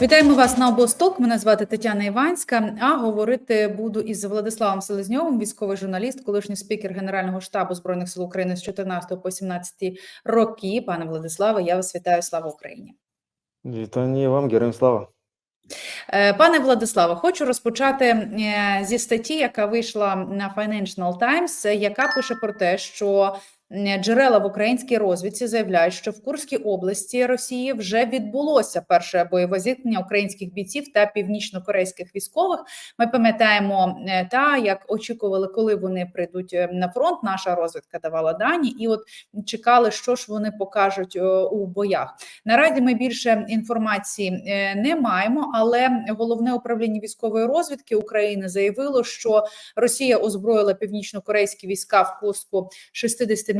Вітаємо вас на обосток. Мене звати Тетяна Іванська. А говорити буду із Владиславом Селезньовим, військовий журналіст, колишній спікер Генерального штабу збройних сил України з 14 по 17 роки. Пане Владиславе, я вас вітаю. Слава Україні. Вітання вам, героям слава. Е, Пане Владиславе, хочу розпочати е, зі статті, яка вийшла на Financial Times, яка пише про те, що джерела в українській розвідці заявляють, що в Курській області Росії вже відбулося перше бойове зіткнення українських бійців та північно-корейських військових. Ми пам'ятаємо е, та як очікували, коли вони прийдуть е, на фронт. Наша розвідка давала дані, і от чекали, що ж вони покажуть е, у боях. Наразі ми більше інформації е, не маємо, але головне управління військової розвідки України заявило, що Росія озброїла північно-корейські війська в Курську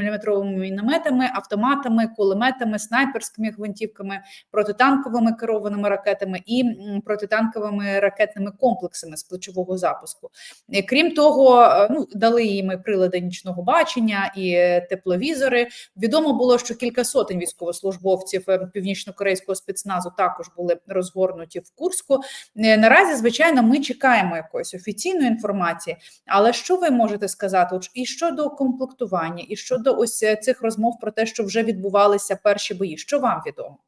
60-мм мінометами, автоматами, кулеметами, снайперськими гвинтівками, протитанковими керованими ракетами і протитанковими ракетними комплексами з плечового запуску. Е, Крім того, е, ну дали їм прилади нічного бачення і е, тепловізори. Відомо було, що кілька сотень військовослужбовців північно-корейського спецназу також були розгорнуті в Курську. Наразі, звичайно, ми чекаємо якоїсь офіційної інформації. Але що ви можете сказати? І щодо комплектування, і щодо ось е, цих розмов про те, що вже відбувалися перші бої, що вам відомо?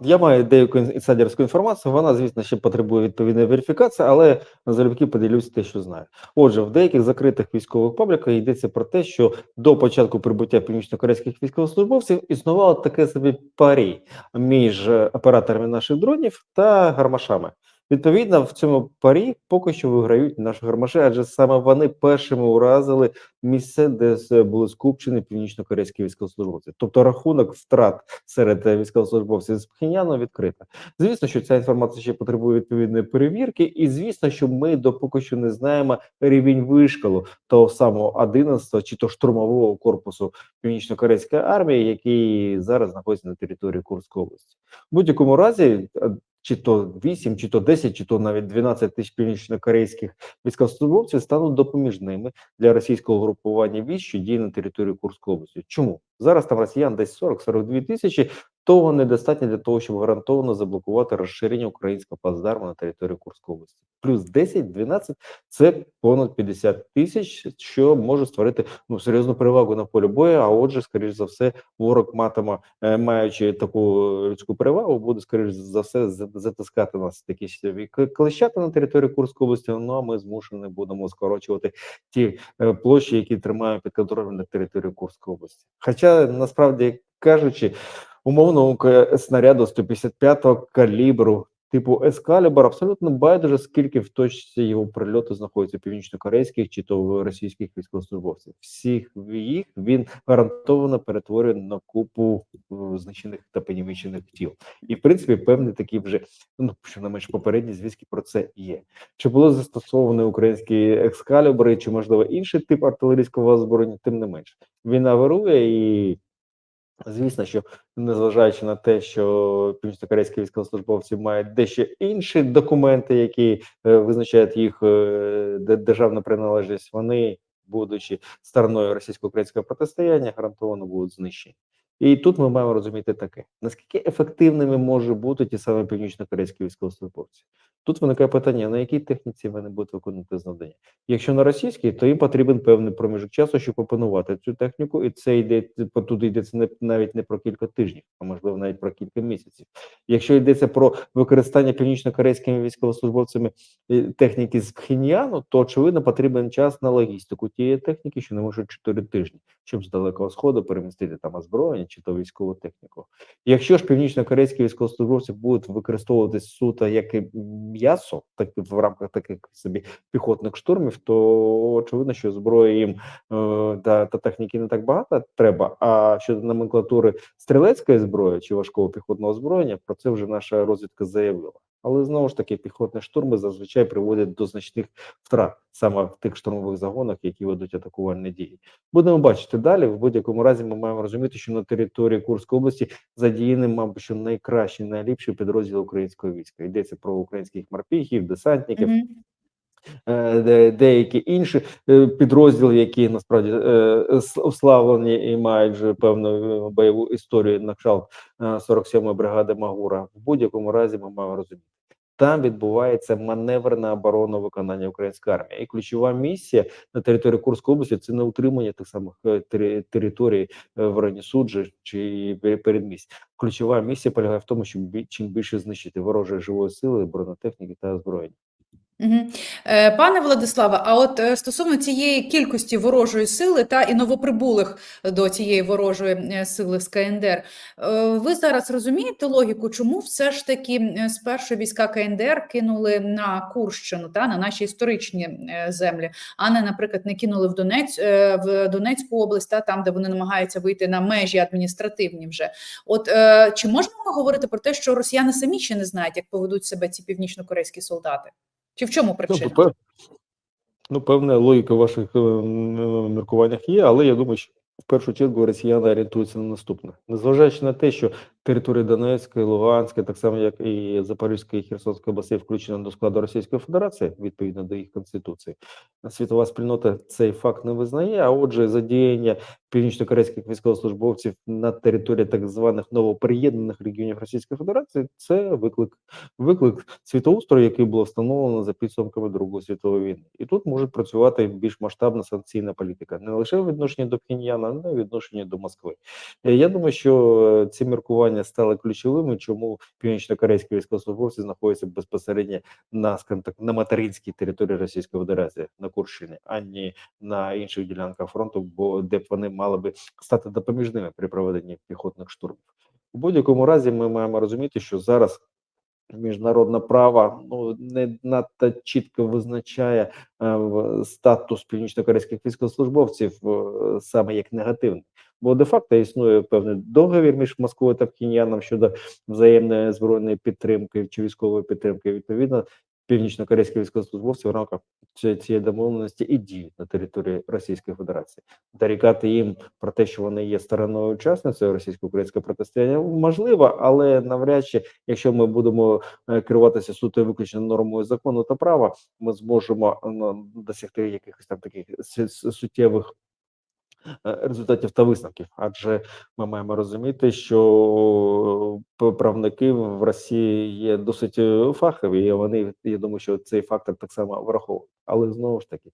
Я маю деяку інсайдерську інформацію. Вона, звісно, ще потребує відповідної верифікації, але залюбки поділюся те, що знаю. Отже, в деяких закритих військових пабліках йдеться про те, що до початку прибуття північно-корейських військовослужбовців існувало таке собі парі між е, операторами наших дронів та гармашами. Відповідно, в цьому парі поки що виграють наші гармаші, адже саме вони першими уразили місце, де були скупчені північно-корейські військовослужбовці. Тобто рахунок втрат серед е, військовослужбовців з Пхеньяну відкрита. Звісно, що ця інформація ще потребує відповідної перевірки, і звісно, що ми до поки що не знаємо рівень вишкалу того самого 11-го чи то штурмового корпусу північно-корейської армії, який зараз знаходиться на території Курської області. В будь-якому разі. Чи то 8, чи то 10, чи то навіть 12 тисяч північно-корейських військовослужбовців стануть допоміжними для російського групування військ, що діє на території Курської області. Чому зараз там росіян десь 40-42 тисячі? Того недостатньо для того, щоб гарантовано заблокувати розширення українського плацдарму на території Курської області. Плюс 10-12 – це понад 50 тисяч, що може створити ну серйозну перевагу на полі бою. А отже, скоріш за все, ворог матиме, е, маючи таку людську перевагу, буде скоріш за все затискати нас такі сітові к- клещата на території Курської області. Ну а ми змушені будемо скорочувати ті е, площі, які тримають під контролем на території Курської області. Хоча насправді кажучи, умовного снаряду 155-го калібру типу Ескалібр абсолютно байдуже, скільки в точці його прильоту знаходиться північно-корейських чи то російських військовослужбовців. Всіх їх він гарантовано перетворює на купу е, знищених та понівечених тіл. І в принципі, певні такі вже ну що не менш попередні звістки про це є. Чи було застосовано українські екскалібри, чи можливо інший тип артилерійського озброєння, тим не менш війна вирує і. Звісно, що незважаючи на те, що північно-корейські військовослужбовці мають дещо інші документи, які е, визначають їх е, державну приналежність, вони, будучи стороною російсько-українського протистояння, гарантовано будуть знищені. І тут ми маємо розуміти таке: наскільки ефективними може бути ті самі північно-корейські військовослужбовці? Тут виникає питання: на якій техніці вони будуть виконувати завдання? Якщо на російській, то їм потрібен певний проміжок часу, щоб опанувати цю техніку, і це йде тут йдеться не навіть не про кілька тижнів, а можливо навіть про кілька місяців. Якщо йдеться про використання північно-корейськими військовослужбовцями е, техніки з Пхеньяну, то очевидно потрібен час на логістику тієї техніки, що не може 4 тижні, щоб з далекого сходу перемістити там озброєння чи то військову техніку. Якщо ж північно-корейські військовослужбовці будуть використовуватись суто як і м'ясо, так в рамках таких собі піхотних штурмів, то очевидно, що зброї їм е, та, та техніки не так багато треба. А щодо номенклатури стрілецької зброї чи важкого піхотного озброєння, про це вже наша розвідка заявила. Але знову ж таки, піхотні штурми зазвичай приводять до значних втрат саме в тих штурмових загонах, які ведуть атакувальні дії. Будемо бачити далі. В будь-якому разі ми маємо розуміти, що на території Курської області задіяні, мабуть, що найкращі, найліпші підрозділи українського війська. Йдеться про українських морпіхів, десантників, е, де- деякі інші е, підрозділи, які насправді е, с- уславлені і мають вже певну е, бойову історію на кшталт е, 47-ї бригади Магура. В будь-якому разі ми маємо розуміти. Там відбувається маневрна оборона виконання української армії. І ключова місія на території Курської області це не утримання тих самих е, тери- територій е, в районі суджі чи передмість. Ключова місія полягає в тому, щоб чим більше знищити ворожої живої сили, бронетехніки та озброєння. Е, Пане Владиславе, а от е, стосовно цієї кількості ворожої сили та і новоприбулих до цієї ворожої е, сили з КНДР, е, ви зараз розумієте логіку, чому все ж таки е, спершу війська КНДР кинули на Курщину та на наші історичні е, землі, а не, наприклад, не кинули в Донець е, в Донецьку область, та там, де вони намагаються вийти на межі адміністративні вже. От е, чи можемо ми говорити про те, що росіяни самі ще не знають, як поведуть себе ці північно-корейські солдати? Чи в чому Ну, причина? пе- ну, певна логіка в ваших е, міркуваннях є, але я думаю, що в першу чергу росіяни орієнтуються на наступне. Незважаючи на те, що територія Донецької, Луганської, так само як і Запорізької і Херсонської областей включена до складу Російської Федерації, відповідно до їх конституції, світова спільнота цей факт не визнає. А отже, задіяння північно-корейських військовослужбовців на території так званих новоприєднаних регіонів Російської Федерації це виклик виклик світоустрою, який було встановлено за підсумками Другої світової війни. І тут може працювати більш масштабна санкційна політика, не лише в відношенні до Пхеньяна, але й в відношенні до Москви. Е, Я думаю, що е, ці міркування стали ключовими, чому північно-корейські військовослужбовці знаходяться безпосередньо на, так, на материнській території Російської Федерації на Курщині, а не на інших ділянках фронту, бо де б вони мали би стати допоміжними при проведенні піхотних штурмів. У будь-якому разі ми маємо розуміти, що зараз міжнародне право ну не надто чітко визначає е, статус північно-корейських військовослужбовців е, саме як негативний. Бо де-факто існує певний договір між Москвою та Пхеньяном щодо взаємної збройної підтримки чи військової підтримки. Відповідно, північно-корейські військовослужбовці в рамках цієї- домовленості і діють на території Російської Федерації. Дорікати їм про те, що вони є стороною учасницею російсько-українського протистояння, можливо, але навряд чи, якщо ми будемо е, керуватися суто виключно нормою закону та права, ми зможемо ну, досягти якихось там таких су- су- суттєвих результатів та висновків. Адже ми маємо розуміти, що правники в Росії є досить е, фахові, і вони я думаю, що цей фактор так само враховують. Але знову ж таки,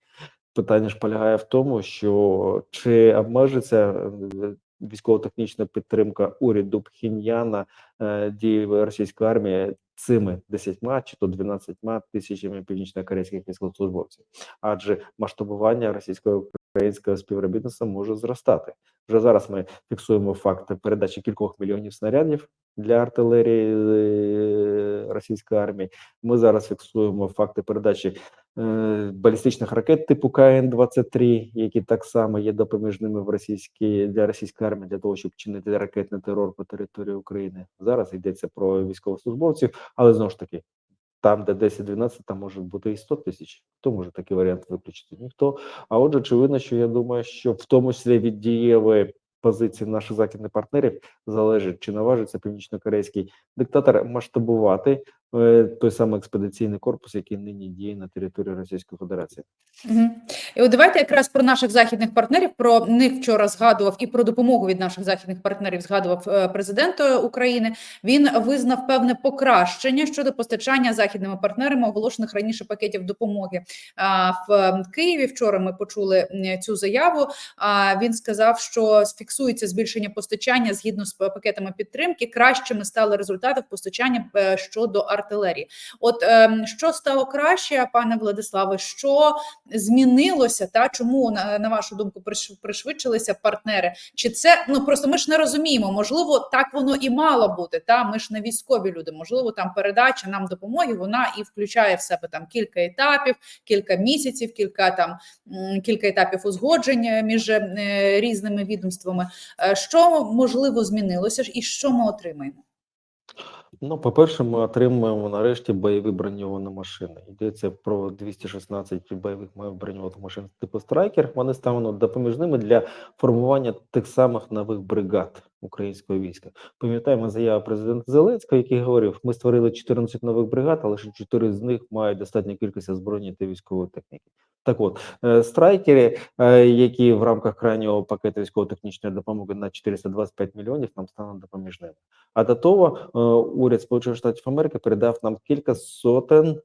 питання ж полягає в тому, що чи обмежиться е, військово-технічна підтримка уряду Пхеньяна е, дією російської армії цими 10 чи то 12 тисячами північно-корейських військовослужбовців, адже масштабування російсько-українського співробітництва може зростати. Вже зараз ми фіксуємо факт передачі кількох мільйонів снарядів для артилерії е, російської армії. Ми зараз фіксуємо факти передачі е, балістичних ракет типу КН-23, які так само є допоміжними в російській для російської армії для того, щоб чинити ракетний терор по території України. Зараз йдеться про військовослужбовців, але знову ж таки. Там, де 10-12, там може бути і 100 тисяч. Хто може такий варіант виключити? Ніхто. А отже, очевидно, що я думаю, що в тому числі від дієвої позиції наших західних партнерів залежить, чи наважиться північно-корейський диктатор масштабувати той самий експедиційний корпус, який нині діє на території Російської Федерації. Мгм. І от давайте якраз про наших західних партнерів. Про них вчора згадував і про допомогу від наших західних партнерів згадував е, президент е, України. Він визнав певне покращення щодо постачання західними партнерами оголошених раніше пакетів допомоги. А в е, Києві вчора ми почули цю заяву. А він сказав, що фіксується збільшення постачання згідно з пакетами підтримки. Кращими стали результати в постачанні е, щодо артилерії. От ем, що стало краще, пане Владиславе? Що змінилося? Та чому на, на вашу думку приш- пришвидшилися партнери? Чи це ну просто ми ж не розуміємо? Можливо, так воно і мало бути. Та ми ж не військові люди. Можливо, там передача нам допомоги. Вона і включає в себе там кілька етапів, кілька місяців, кілька там кілька етапів узгодження між е, різними відомствами. Е, Що можливо змінилося і що ми отримаємо? Ну, по-перше, ми отримуємо нарешті бойові броньовані машини. Йдеться про 216 бойових броньованих машин типу Страйкер. Вони стануть допоміжними для формування тих самих нових бригад. Українського війська. Пам'ятаємо заяву президента Зеленського, який говорив: ми створили 14 нових бригад, але лише 4 з них мають достатню кількість озброєння та військової техніки. Так от, е, страйкери, е, які в рамках крайнього пакету військово-технічної допомоги на 425 мільйонів, нам стануть допоміжними. А до того е, уряд Сполучених Штатів Америки передав нам кілька сотень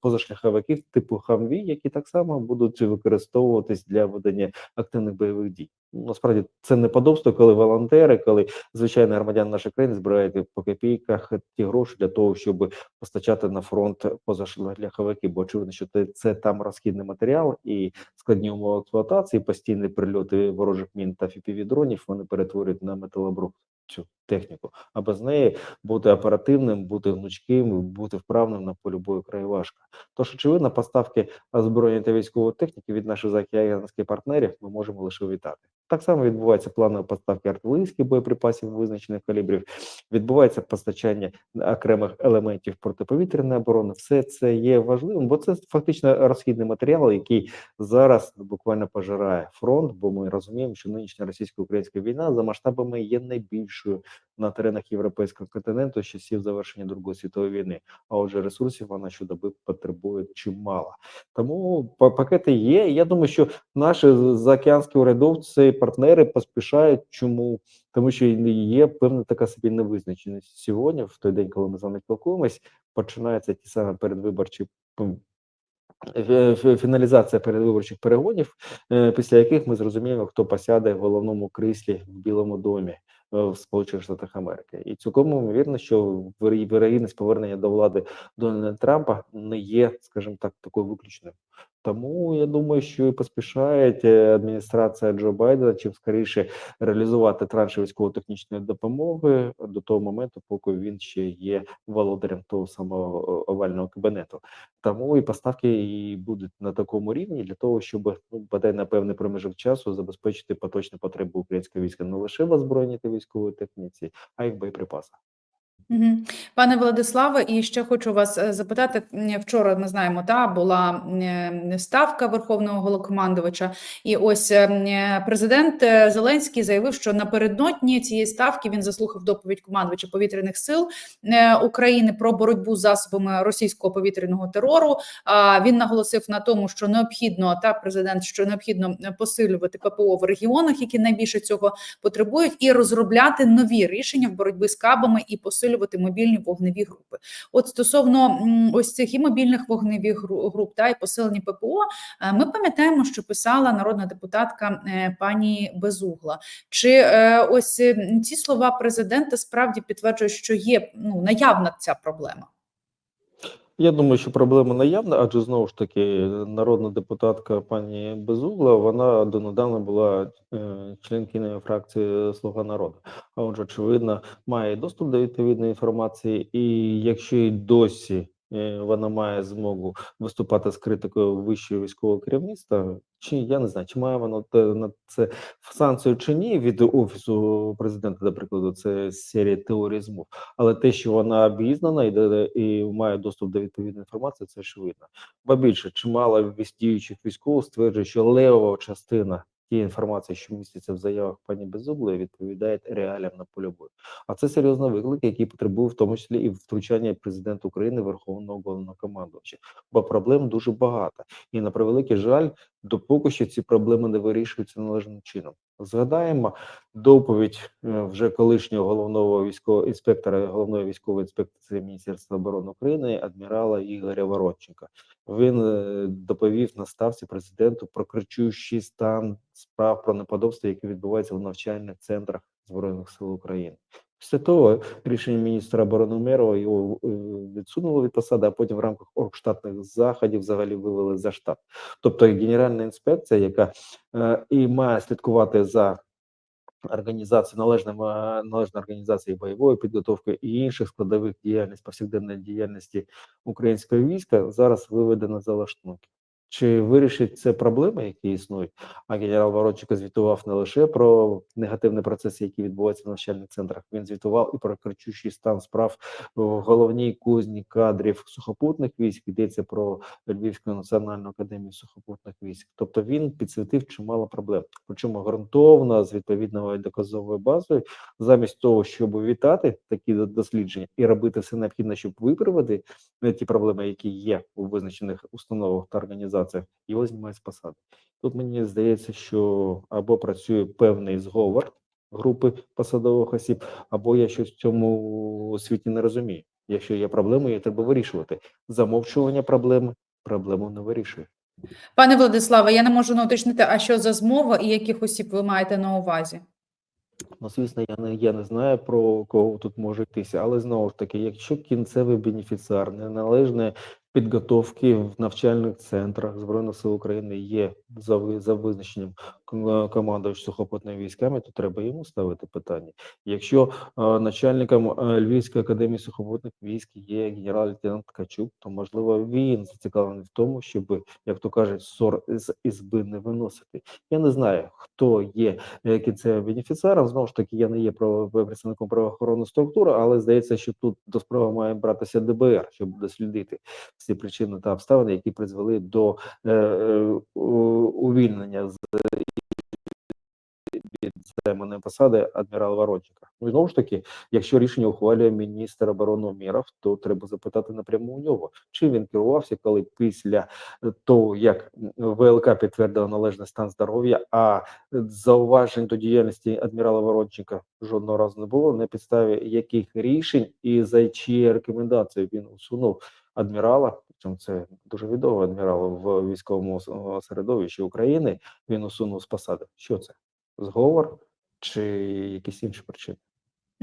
позашляховиків типу Хамві, які так само будуть використовуватись для ведення активних бойових дій. Насправді це неподобство, коли волонтери, коли звичайні громадяни нашої країни збирають по копійках ті гроші для того, щоб постачати на фронт позашляховики, бо очевидно, що це, там розхідний матеріал і складні умови експлуатації, постійні прильоти ворожих мін та фіпівідронів вони перетворюють на металобрухт техніку. А без неї бути оперативним, бути гнучким, бути вправним на полі бою край важко. Тож, очевидно, поставки озброєння та військової техніки від наших заокеанських партнерів ми можемо лише вітати. Так само відбуваються планові поставки артилерійських боєприпасів визначених калібрів, відбувається постачання окремих елементів протиповітряної оборони. Все це є важливим, бо це фактично розхідний матеріал, який зараз буквально пожирає фронт, бо ми розуміємо, що нинішня російсько-українська війна за масштабами є найбільшою на теренах європейського континенту з часів завершення Другої світової війни. А отже, ресурсів вона щодоби потребує чимало. Тому пакети є. Я думаю, що наші заокеанські урядовці партнери поспішають. Чому? Тому що є певна така собі невизначеність сьогодні, в той день, коли ми з вами спілкуємось, починаються ті самі передвиборчі фіналізація передвиборчих перегонів, е, після яких ми зрозуміємо, хто посяде в головному кріслі в Білому домі в Сполучених Штатах Америки. І цілком ймовірно, що вірогідність повернення до влади Дональда Трампа не є, скажімо так, такою виключною. Тому я думаю, що і поспішає е, адміністрація Джо Байдена чим скоріше реалізувати транші військово-технічної допомоги до того моменту, поки він ще є володарем того самого овального кабінету. Тому і поставки і будуть на такому рівні для того, щоб ну бодай на певний проміжок часу забезпечити поточні потреби українського війська не лише в озброєнні та військової техніці, а й в боєприпасах. Пане Владиславе, і ще хочу вас е, запитати. Вчора ми знаємо, та була ставка Верховного Головнокомандувача, і ось е, е, президент Зеленський заявив, що напередодні цієї ставки він заслухав доповідь командувача повітряних сил України про боротьбу з засобами російського повітряного терору. А він наголосив на тому, що необхідно та президент, що необхідно посилювати ППО в регіонах, які найбільше цього потребують, і розробляти нові рішення в боротьбі з кабами і посилювати мобільні вогневі групи. От стосовно ось цих і мобільних вогневих груп та і посилення ППО, е, ми пам'ятаємо, що писала народна депутатка е, пані Безугла. Чи е, ось ці слова президента справді підтверджують, що є ну наявна ця проблема? Я думаю, що проблема наявна, адже знову ж таки народна депутатка пані Безугла, вона донедавна була е, членкиною фракції Слуга народу. А отже, очевидно, має доступ до відповідної інформації, і якщо й досі е, вона має змогу виступати з критикою вищого військового керівництва, чи я не знаю, чи має вона на це санкцію чи ні від офісу президента, до прикладу, це серія теорії змов. Але те, що вона обізнана і, і має доступ до відповідної інформації, це очевидно. Ба більше, чимало діючих військових стверджує, що левова частина тієї інформації, що міститься в заявах пані Безуглої, відповідає реаліям на полі бою. А це серйозний виклик, який потребує в тому числі і втручання президента України, Верховного Головнокомандувача. Бо проблем дуже багато. І на превеликий жаль, допоки що ці проблеми не вирішуються належним чином. Згадаємо доповідь е, вже колишнього головного військового інспектора головної військової інспекції Міністерства оборони України адмірала Ігоря Воротченка. Він е, доповів на ставці президенту про кричущий стан справ про неподобство, які відбуваються в навчальних центрах збройних сил України. Після того рішення міністра оборони Умерова його відсунуло від посади, а потім в рамках оргштатних заходів взагалі вивели за штат. Тобто Генеральна інспекція, яка е, і має слідкувати за організацією належним е, належної організації бойової підготовки і інших складових діяльності повсякденної діяльності українського війська, зараз виведена за лаштунки. Чи вирішить це проблеми, які існують? А генерал Ворочика звітував не лише про негативні процеси, які відбуваються в навчальних центрах. Він звітував і про кричущий стан справ в головній кузні кадрів сухопутних військ. Йдеться про Львівську національну академію сухопутних військ. Тобто він підсвітив чимало проблем. Причому ґрунтовно з відповідною доказовою базою, замість того, щоб вітати такі до- дослідження і робити все необхідне, щоб виправити е, ті проблеми, які є у визначених установах та організаціях, його знімають з посади. Тут мені здається, що або працює певний зговор групи посадових осіб, або я щось в цьому світі не розумію. Якщо є проблеми, її треба вирішувати. Замовчування проблеми проблему не вирішує. Пане Владиславе, я не можу не уточнити, а що за змова і яких осіб ви маєте на увазі? Ну, звісно, я не я не знаю про кого тут може йтися, але знову ж таки, якщо кінцевий бенефіціар неналежної підготовки в навчальних центрах Збройних сил України є за визначенням командувач сухопутними військами, то треба йому ставити питання. Якщо е, начальником е, Львівської академії сухопутних військ є генерал-лейтенант Ткачук, то можливо він зацікавлений в тому, щоб, як то кажуть, ссор з ізби не виносити. Я не знаю, хто є е, кінцевим бенефіціаром. Знову ж таки, я не є представником правоохоронної структури, але здається, що тут до справи має братися ДБР, щоб дослідити всі причини та обставини, які призвели до е, е, увільнення з від займаної посади адмірала Ворончика. Ну і знову ж таки, якщо рішення ухвалює міністр оборони Умєров, то треба запитати напряму у нього, чи він керувався, коли після того, як ВЛК підтвердила належний стан здоров'я, а зауважень до діяльності адмірала Ворончика жодного разу не було, на підставі яких рішень і за чиї рекомендації він усунув адмірала. Причому це дуже відомий адмірал в військовому середовищі України. Він усунув з посади. Що це? Зговор чи якісь інші причини?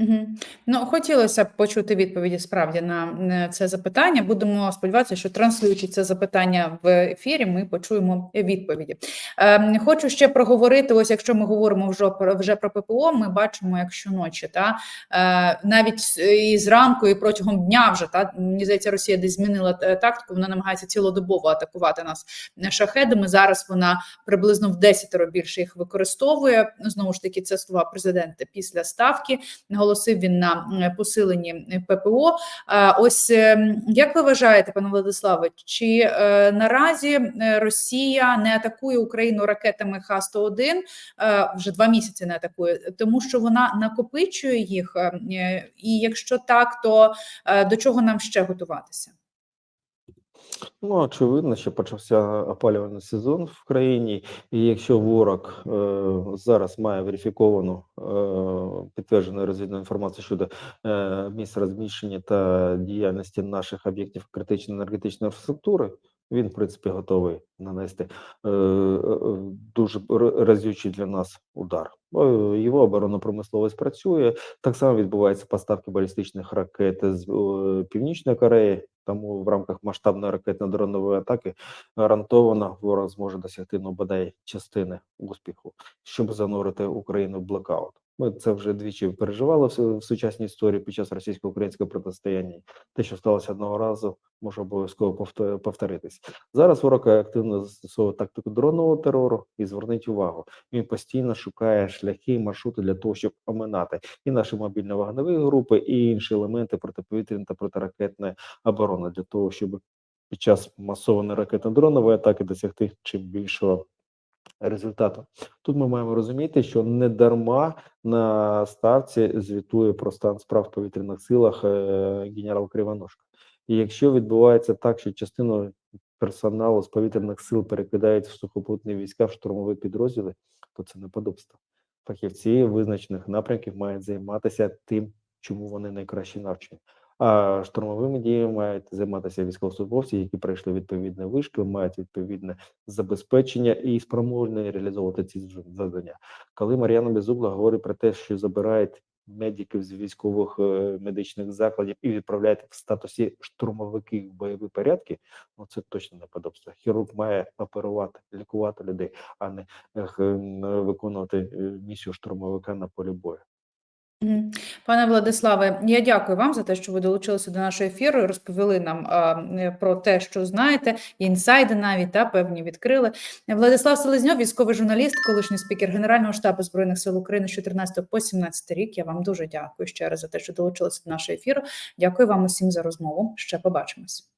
Угу. Ну, хотілося б почути відповіді справді на е, це запитання. Будемо сподіватися, що транслюючи це запитання в ефірі, ми почуємо відповіді. Ем, хочу ще проговорити. Ось якщо ми говоримо вже про вже про ППО, ми бачимо, як щоночі, та е, навіть і зранку, і протягом дня вже та мені здається, Росія десь змінила е, тактику. Вона намагається цілодобово атакувати нас шахедами. Зараз вона приблизно в десятеро більше їх використовує. Знову ж таки, це слова президента після ставки. Наголосив він на посиленні е, ППО. Ось е, як ви вважаєте, пане Владиславе, чи е, наразі е, Росія не атакує Україну ракетами Х-101, е, вже два місяці не атакує, тому що вона накопичує їх? е, е, І якщо так, то е, до чого нам ще готуватися? Ну, очевидно, що почався опалювальний сезон в країні, і якщо ворог е, зараз має верифіковану е, підтверджену розвідну інформацію щодо е, місця розміщення та діяльності наших об'єктів критичної енергетичної інфраструктури, він, в принципі, готовий нанести е, е, дуже разючий для нас удар. Його оборонно-промисловість працює. Так само відбуваються поставки балістичних ракет з е, Північної Кореї. Тому в рамках масштабної ракетно-дронової атаки гарантовано ворог зможе досягти ну бодай частини успіху, щоб занурити Україну в блекаут. Ми це вже двічі переживали в сучасній історії під час російсько-українського протистояння. Те, що сталося одного разу, може обов'язково повто- повторитись. Зараз ворог активно застосовує тактику дронового терору і зверніть увагу, він постійно шукає шляхи і маршрути для того, щоб оминати і наші мобільно-вогневі групи, і інші елементи протиповітряної та протиракетної оборони для того, щоб під час масованої ракетно-дронової атаки досягти чим більшого результату. Тут ми маємо розуміти, що не дарма на ставці звітує про стан справ в повітряних силах е, генерал Кривоножка. І якщо відбувається так, що частину персоналу з повітряних сил перекидають в сухопутні війська в штурмові підрозділи, то це неподобство. Фахівці визначених напрямків мають займатися тим, чому вони найкраще навчені. А штурмовими діями мають займатися військовослужбовці, які пройшли відповідне вишкіл, мають відповідне забезпечення і спроможні реалізовувати ці завдання. Коли Мар'яна Безугла говорить про те, що забирають медиків з військових е, медичних закладів і відправляють в статусі штурмовиків в бойові порядки, ну це точно неподобство. Хірург має оперувати, лікувати людей, а не ем, виконувати е, місію штурмовика на полі бою. Пане Владиславе, я дякую вам за те, що ви долучилися до нашого ефіру і розповіли нам е, про те, що знаєте, інсайди навіть та певні відкрили. Владислав Селезньов, військовий журналіст, колишній спікер Генерального штабу збройних сил України з 14 по 17 рік. Я вам дуже дякую ще раз за те, що долучилися до нашого ефіру. Дякую вам усім за розмову. Ще побачимось.